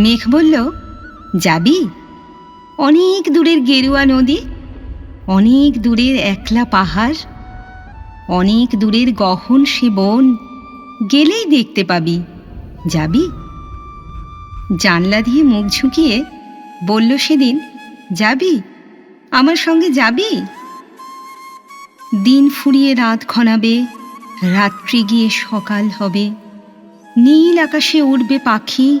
মেঘ বলল, যাবি? অনেক দূরের গেরুয়া নদী, অনেক দূরের একলা পাহাড়, অনেক দূরের গহন সে বন, গেলেই দেখতে পাবি। যাবি? জানলা দিয়ে মুখ ঝুঁকিয়ে বলল সেদিন, যাবি? আমার সঙ্গে যাবি? দিন ফুরিয়ে রাত ঘনাবে, রাত্রি গিয়ে সকাল হবে। নীল আকাশে উঠবে পাখি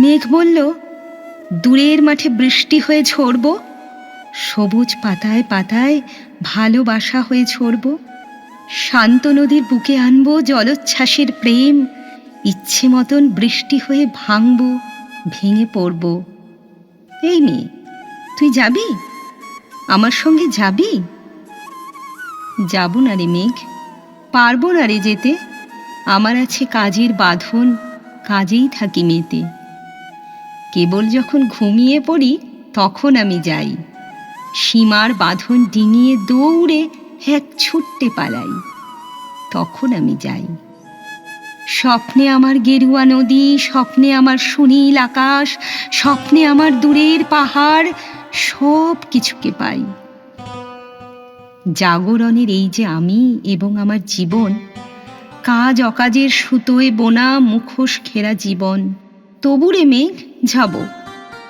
মেঘ বলল, দূরের মাঠে বৃষ্টি হয়ে ঝরব, সবুজ পাতায় পাতায় ভালোবাসা হয়ে ঝরব, শান্ত নদীর বুকে আনব জলোচ্ছ্বাসের প্রেম, ইচ্ছে মতন বৃষ্টি হয়ে ভাঙব, ভেঙে পড়ব। এই মেয়ে তুই যাবি? আমার সঙ্গে যাবি? যাব না রে মেঘ, পারব না রে যেতে। আমার আছে কাজের বাঁধন, কাজেই থাকি মেতে। কেবল যখন ঘুমিয়ে পড়ি, তখন আমি যাই। সীমার বাঁধন ডিঙিয়ে দৌড়ে এক ছুটতে পালাই। তখন আমি যাই। স্বপ্নে আমার গেরুয়া নদী, স্বপ্নে আমার সুনীল আকাশ, স্বপ্নে আমার দূরের পাহাড়, সব কিছুকে পাই। জাগরণের এই যে আমি এবং আমার জীবন, কাজ অকাজের সুতোয় বোনা মুখোশ ঘেরা জীবন তবুরে মেঘ যাব।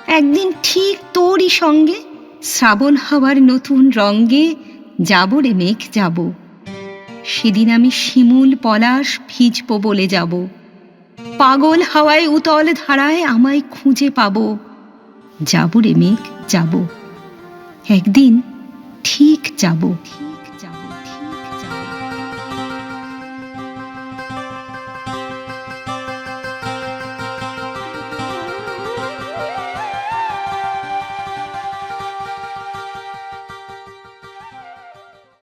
একদিন ঠিক তোরই সঙ্গে শ্রাবণ হাওয়ার নতুন রঙ্গে যাব রে মেঘ, যাব। সেদিন আমি শিমুল পলাশ ভিজব বলে যাব। পাগল হাওয়ায় উতল ধারায় আমায় খুঁজে পাবো। যাব রে মেঘ, যাব। একদিন ঠিক যাব।